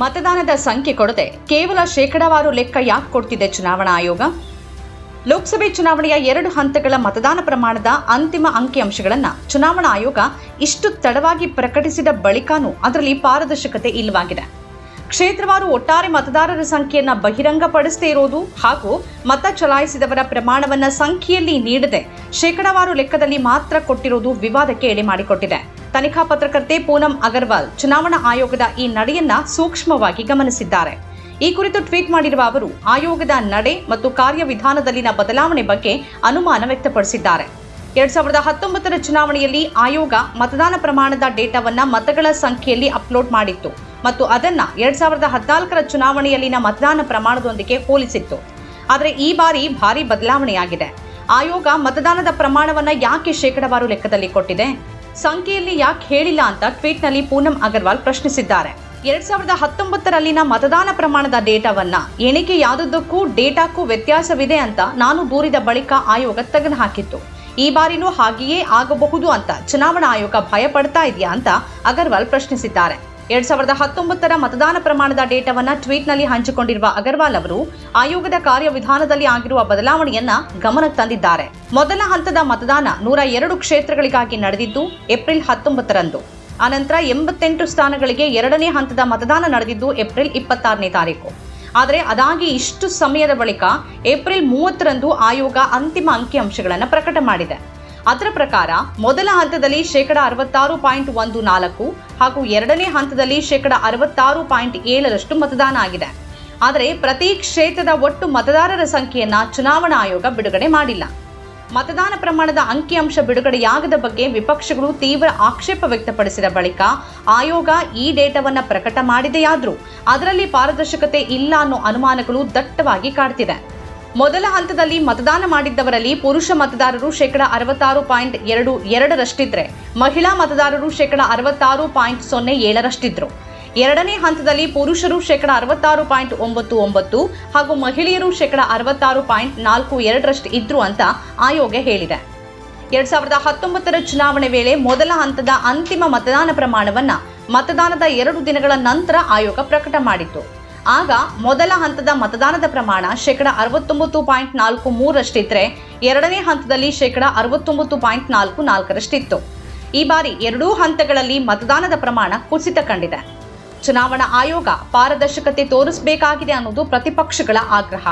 ಮತದಾನದ ಸಂಖ್ಯೆ ಕೊಡದೆ ಕೇವಲ ಶೇಕಡಾವಾರು ಲೆಕ್ಕ ಯಾಕೆ ಕೊಡ್ತಿದೆ ಚುನಾವಣಾ ಆಯೋಗ? ಲೋಕಸಭೆ ಚುನಾವಣೆಯ ಎರಡು ಹಂತಗಳ ಮತದಾನ ಪ್ರಮಾಣದ ಅಂತಿಮ ಅಂಕಿಅಂಶಗಳನ್ನು ಚುನಾವಣಾ ಆಯೋಗ ಇಷ್ಟು ತಡವಾಗಿ ಪ್ರಕಟಿಸಿದ ಬಳಿಕನೂ ಅದರಲ್ಲಿ ಪಾರದರ್ಶಕತೆ ಇಲ್ಲವಾಗಿದೆ. ಕ್ಷೇತ್ರವಾರು ಒಟ್ಟಾರೆ ಮತದಾರರ ಸಂಖ್ಯೆಯನ್ನು ಬಹಿರಂಗಪಡಿಸದೇ ಇರೋದು ಹಾಗೂ ಮತ ಚಲಾಯಿಸಿದವರ ಪ್ರಮಾಣವನ್ನು ಸಂಖ್ಯೆಯಲ್ಲಿ ನೀಡದೆ ಶೇಕಡಾವಾರು ಲೆಕ್ಕದಲ್ಲಿ ಮಾತ್ರ ಕೊಟ್ಟಿರುವುದು ವಿವಾದಕ್ಕೆ ಎಡೆ ಮಾಡಿಕೊಟ್ಟಿದೆ. ತನಿಖಾ ಪತ್ರಕರ್ತೆ ಪೂನಂ ಅಗರ್ವಾಲ್ ಚುನಾವಣಾ ಆಯೋಗದ ಈ ನಡೆಯನ್ನ ಸೂಕ್ಷ್ಮವಾಗಿ ಗಮನಿಸಿದ್ದಾರೆ. ಈ ಕುರಿತು ಟ್ವೀಟ್ ಮಾಡಿರುವ ಅವರು, ಆಯೋಗದ ನಡೆ ಮತ್ತು ಕಾರ್ಯವಿಧಾನದಲ್ಲಿನ ಬದಲಾವಣೆ ಬಗ್ಗೆ ಅನುಮಾನ ವ್ಯಕ್ತಪಡಿಸಿದ್ದಾರೆ. ಎರಡ್ ಸಾವಿರದ ಹತ್ತೊಂಬತ್ತರ ಚುನಾವಣೆಯಲ್ಲಿ ಆಯೋಗ ಮತದಾನ ಪ್ರಮಾಣದ ಡೇಟಾವನ್ನ ಮತಗಳ ಸಂಖ್ಯೆಯಲ್ಲಿ ಅಪ್ಲೋಡ್ ಮಾಡಿತ್ತು ಮತ್ತು ಅದನ್ನ ಎರಡ್ ಸಾವಿರದ ಹದಿನಾಲ್ಕರ ಚುನಾವಣೆಯಲ್ಲಿನ ಮತದಾನ ಪ್ರಮಾಣದೊಂದಿಗೆ ಹೋಲಿಸಿತ್ತು. ಆದರೆ ಈ ಬಾರಿ ಭಾರಿ ಬದಲಾವಣೆಯಾಗಿದೆ. ಆಯೋಗ ಮತದಾನದ ಪ್ರಮಾಣವನ್ನ ಯಾಕೆ ಶೇಕಡವಾರು ಲೆಕ್ಕದಲ್ಲಿ ಕೊಟ್ಟಿದೆ? ಸಂಖ್ಯೆಯಲ್ಲಿ ಯಾಕೆ ಹೇಳಿಲ್ಲ ಅಂತ ಟ್ವೀಟ್ನಲ್ಲಿ ಪೂನಂ ಅಗರ್ವಾಲ್ ಪ್ರಶ್ನಿಸಿದ್ದಾರೆ. ಎರಡ್ ಸಾವಿರದ ಹತ್ತೊಂಬತ್ತರಲ್ಲಿನ ಮತದಾನ ಪ್ರಮಾಣದ ಡೇಟಾವನ್ನ ಎಣಿಕೆಯಾದದ್ದಕ್ಕೂ ಡೇಟಾಕ್ಕೂ ವ್ಯತ್ಯಾಸವಿದೆ ಅಂತ ನಾನು ದೂರಿದ ಬಳಿಕ ಆಯೋಗ ತೆಗೆದುಹಾಕಿತ್ತು ಈ ಬಾರಿನೂ ಹಾಗೆಯೇ ಆಗಬಹುದು ಅಂತ ಚುನಾವಣಾ ಆಯೋಗ ಭಯ ಪಡ್ತಾ ಇದೆಯಾ ಅಂತ ಅಗರ್ವಾಲ್ ಪ್ರಶ್ನಿಸಿದ್ದಾರೆ. ಎರಡ್ ಸಾವಿರದ ಹತ್ತೊಂಬತ್ತರ ಮತದಾನ ಪ್ರಮಾಣದ ಡೇಟಾವನ್ನ ಟ್ವೀಟ್ನಲ್ಲಿ ಹಂಚಿಕೊಂಡಿರುವ ಅಗರ್ವಾಲ್ ಅವರು, ಆಯೋಗದ ಕಾರ್ಯವಿಧಾನದಲ್ಲಿ ಆಗಿರುವ ಬದಲಾವಣೆಯನ್ನ ಗಮನಕ್ಕೆ ತಂದಿದ್ದಾರೆ. ಮೊದಲ ಹಂತದ ಮತದಾನ ನೂರ ಎರಡು ಕ್ಷೇತ್ರಗಳಿಗಾಗಿ ನಡೆದಿದ್ದು, ಏಪ್ರಿಲ್ ಹತ್ತೊಂಬತ್ತರಂದು. ಆನಂತರ ಎಂಬತ್ತೆಂಟು ಸ್ಥಾನಗಳಿಗೆ ಎರಡನೇ ಹಂತದ ಮತದಾನ ನಡೆದಿದ್ದು, ಏಪ್ರಿಲ್ ಇಪ್ಪತ್ತಾರನೇ ತಾರೀಕು. ಆದರೆ ಅದಾಗಿ ಇಷ್ಟು ಸಮಯದ ಬಳಿಕ ಏಪ್ರಿಲ್ ಮೂವತ್ತರಂದು ಆಯೋಗ ಅಂತಿಮ ಅಂಕಿಅಂಶಗಳನ್ನು ಪ್ರಕಟ ಮಾಡಿದೆ. ಅದರ ಪ್ರಕಾರ ಮೊದಲ ಹಂತದಲ್ಲಿ ಶೇಕಡ ಅರವತ್ತಾರು ಪಾಯಿಂಟ್ ಒಂದು ನಾಲ್ಕು ಹಾಗೂ ಎರಡನೇ ಹಂತದಲ್ಲಿ ಶೇಕಡ ಅರವತ್ತಾರು ಪಾಯಿಂಟ್ ಏಳರಷ್ಟು ಮತದಾನ ಆಗಿದೆ. ಆದರೆ ಪ್ರತಿ ಕ್ಷೇತ್ರದ ಒಟ್ಟು ಮತದಾರರ ಸಂಖ್ಯೆಯನ್ನ ಚುನಾವಣಾ ಆಯೋಗ ಬಿಡುಗಡೆ ಮಾಡಿಲ್ಲ. ಮತದಾನ ಪ್ರಮಾಣದ ಅಂಕಿಅಂಶ ಬಿಡುಗಡೆಯಾಗದ ಬಗ್ಗೆ ವಿಪಕ್ಷಗಳು ತೀವ್ರ ಆಕ್ಷೇಪ ವ್ಯಕ್ತಪಡಿಸಿದ ಬಳಿಕ ಆಯೋಗ ಈ ಡೇಟಾವನ್ನ ಪ್ರಕಟ ಮಾಡಿದೆಯಾದರೂ ಅದರಲ್ಲಿ ಪಾರದರ್ಶಕತೆ ಇಲ್ಲ ಅನ್ನೋ ಅನುಮಾನಗಳು ದಟ್ಟವಾಗಿ ಕಾಡ್ತಿದೆ. ಮೊದಲ ಹಂತದಲ್ಲಿ ಮತದಾನ ಮಾಡಿದ್ದವರಲ್ಲಿ ಪುರುಷ ಮತದಾರರು ಶೇಕಡ ಅರವತ್ತಾರು ಪಾಯಿಂಟ್ ಎರಡು ಎರಡರಷ್ಟಿದ್ರೆ, ಮಹಿಳಾ ಮತದಾರರು ಶೇಕಡ ಅರವತ್ತಾರು ಪಾಯಿಂಟ್ ಸೊನ್ನೆ ಏಳರಷ್ಟಿದ್ರು. ಎರಡನೇ ಹಂತದಲ್ಲಿ ಪುರುಷರು ಶೇಕಡ ಅರವತ್ತಾರು ಪಾಯಿಂಟ್ ಒಂಬತ್ತು ಒಂಬತ್ತು ಹಾಗೂ ಮಹಿಳೆಯರು ಶೇಕಡ ಅರವತ್ತಾರು ಪಾಯಿಂಟ್ ನಾಲ್ಕು ಎರಡರಷ್ಟು ಇದ್ರು ಅಂತ ಆಯೋಗ ಹೇಳಿದೆ. ಎರಡ್ ಸಾವಿರದ ಹತ್ತೊಂಬತ್ತರ ಚುನಾವಣೆ ವೇಳೆ ಮೊದಲ ಹಂತದ ಅಂತಿಮ ಮತದಾನ ಪ್ರಮಾಣವನ್ನ ಮತದಾನದ ಎರಡು ದಿನಗಳ ನಂತರ ಆಯೋಗ ಪ್ರಕಟ ಮಾಡಿತ್ತು. ಆಗ ಮೊದಲ ಹಂತದ ಮತದಾನದ ಪ್ರಮಾಣ ಶೇಕಡ ಅರವತ್ತೊಂಬತ್ತು ಪಾಯಿಂಟ್ ನಾಲ್ಕು ಮೂರಷ್ಟಿದ್ರೆ ಎರಡನೇ ಹಂತದಲ್ಲಿ ಶೇಕಡ ಅರವತ್ತೊಂಬತ್ತು ಪಾಯಿಂಟ್ ನಾಲ್ಕು ನಾಲ್ಕರಷ್ಟಿತ್ತು. ಈ ಬಾರಿ ಎರಡೂ ಹಂತಗಳಲ್ಲಿ ಮತದಾನದ ಪ್ರಮಾಣ ಕುಸಿತ ಕಂಡಿದೆ. ಚುನಾವಣಾ ಆಯೋಗ ಪಾರದರ್ಶಕತೆ ತೋರಿಸಬೇಕಾಗಿದೆ ಅನ್ನೋದು ಪ್ರತಿಪಕ್ಷಗಳ ಆಗ್ರಹ.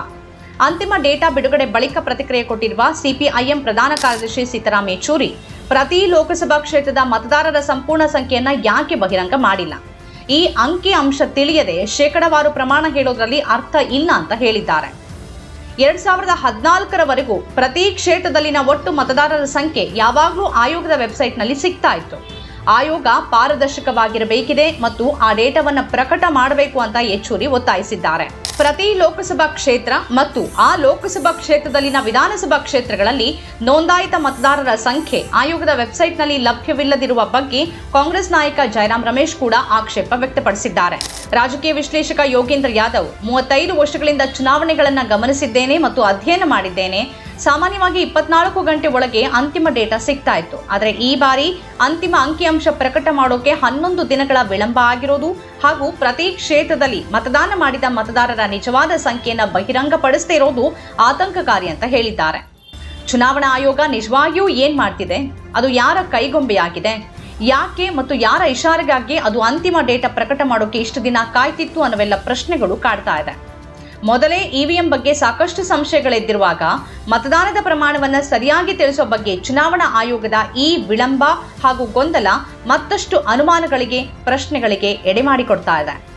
ಅಂತಿಮ ಡೇಟಾ ಬಿಡುಗಡೆ ಬಳಿಕ ಪ್ರತಿಕ್ರಿಯೆ ಕೊಟ್ಟಿರುವ ಸಿಪಿಐಎಂ ಪ್ರಧಾನ ಕಾರ್ಯದರ್ಶಿ ಸೀತಾರಾಮ್ ಯೆಚೂರಿ, ಪ್ರತಿ ಲೋಕಸಭಾ ಕ್ಷೇತ್ರದ ಮತದಾರರ ಸಂಪೂರ್ಣ ಸಂಖ್ಯೆಯನ್ನು ಯಾಕೆ ಬಹಿರಂಗ ಮಾಡಿಲ್ಲ? ಈ ಅಂಕಿ ಅಂಶ ತಿಳಿಯದೆ ಶೇಕಡವಾರು ಪ್ರಮಾಣ ಹೇಳೋದ್ರಲ್ಲಿ ಅರ್ಥ ಇಲ್ಲ ಅಂತ ಹೇಳಿದ್ದಾರೆ. ಎರಡ್ ಸಾವಿರದ ಹದಿನಾಲ್ಕರವರೆಗೂ ಪ್ರತಿ ಕ್ಷೇತ್ರದಲ್ಲಿನ ಒಟ್ಟು ಮತದಾರರ ಸಂಖ್ಯೆ ಯಾವಾಗಲೂ ಆಯೋಗದ ವೆಬ್ಸೈಟ್ನಲ್ಲಿ ಸಿಗ್ತಾ ಇತ್ತು. ಆಯೋಗ ಪಾರದರ್ಶಕವಾಗಿರಬೇಕಿದೆ ಮತ್ತು ಆ ಡೇಟಾವನ್ನು ಪ್ರಕಟ ಮಾಡಬೇಕು ಅಂತ ಯೆಚೂರಿ ಒತ್ತಾಯಿಸಿದ್ದಾರೆ. ಪ್ರತಿ ಲೋಕಸಭಾ ಕ್ಷೇತ್ರ ಮತ್ತು ಆ ಲೋಕಸಭಾ ಕ್ಷೇತ್ರದಲ್ಲಿನ ವಿಧಾನಸಭಾ ಕ್ಷೇತ್ರಗಳಲ್ಲಿ ನೋಂದಾಯಿತ ಮತದಾರರ ಸಂಖ್ಯೆ ಆಯೋಗದ ವೆಬ್ಸೈಟ್ನಲ್ಲಿ ಲಭ್ಯವಿಲ್ಲದಿರುವ ಬಗ್ಗೆ ಕಾಂಗ್ರೆಸ್ ನಾಯಕ ಜಯರಾಮ್ ರಮೇಶ್ ಕೂಡ ಆಕ್ಷೇಪ ವ್ಯಕ್ತಪಡಿಸಿದ್ದಾರೆ. ರಾಜಕೀಯ ವಿಶ್ಲೇಷಕ ಯೋಗೇಂದ್ರ ಯಾದವ್ ಮೂವತ್ತೈದು ವರ್ಷಗಳಿಂದ ಚುನಾವಣೆಗಳನ್ನು ಗಮನಿಸಿದ್ದೇನೆ ಮತ್ತು ಅಧ್ಯಯನ ಮಾಡಿದ್ದೇನೆ. ಸಾಮಾನ್ಯವಾಗಿ ಇಪ್ಪತ್ನಾಲ್ಕು ಗಂಟೆ ಒಳಗೆ ಅಂತಿಮ ಡೇಟಾ ಸಿಗ್ತಾ ಇತ್ತು. ಆದರೆ ಈ ಬಾರಿ ಅಂತಿಮ ಅಂಕಿಅಂಶ ಪ್ರಕಟ ಮಾಡೋಕೆ ಹನ್ನೊಂದು ದಿನಗಳ ವಿಳಂಬ ಆಗಿರೋದು ಹಾಗೂ ಪ್ರತಿ ಕ್ಷೇತ್ರದಲ್ಲಿ ಮತದಾನ ಮಾಡಿದ ಮತದಾರರ ನಿಜವಾದ ಸಂಖ್ಯೆಯನ್ನು ಬಹಿರಂಗಪಡಿಸದೇ ಇರೋದು ಆತಂಕಕಾರಿ ಅಂತ ಹೇಳಿದ್ದಾರೆ. ಚುನಾವಣಾ ಆಯೋಗ ನಿಜವಾಗಿಯೂ ಏನ್ ಮಾಡ್ತಿದೆ? ಅದು ಯಾರ ಕೈಗೊಂಬೆಯಾಗಿದೆ? ಯಾಕೆ ಮತ್ತು ಯಾರ ಇಶಾರೆಗಾಗಿ ಅದು ಅಂತಿಮ ಡೇಟಾ ಪ್ರಕಟ ಮಾಡೋಕೆ ಇಷ್ಟು ದಿನ ಕಾಯ್ತಿತ್ತು ಅನ್ನೋವೆಲ್ಲ ಪ್ರಶ್ನೆಗಳು ಕಾಡ್ತಾ ಇದೆ. ಮೊದಲೇ ಇವಿಎಂ ಬಗ್ಗೆ ಸಾಕಷ್ಟು ಸಂಶಯಗಳಿದ್ದಿರುವಾಗ ಮತದಾನದ ಪ್ರಮಾಣವನ್ನು ಸರಿಯಾಗಿ ತಿಳಿಸುವ ಬಗ್ಗೆ ಚುನಾವಣಾ ಆಯೋಗದ ಈ ವಿಳಂಬ ಹಾಗೂ ಗೊಂದಲ ಮತ್ತಷ್ಟು ಅನುಮಾನಗಳಿಗೆ, ಪ್ರಶ್ನೆಗಳಿಗೆ ಎಡೆಮಾಡಿಕೊಡ್ತಾ ಇದೆ.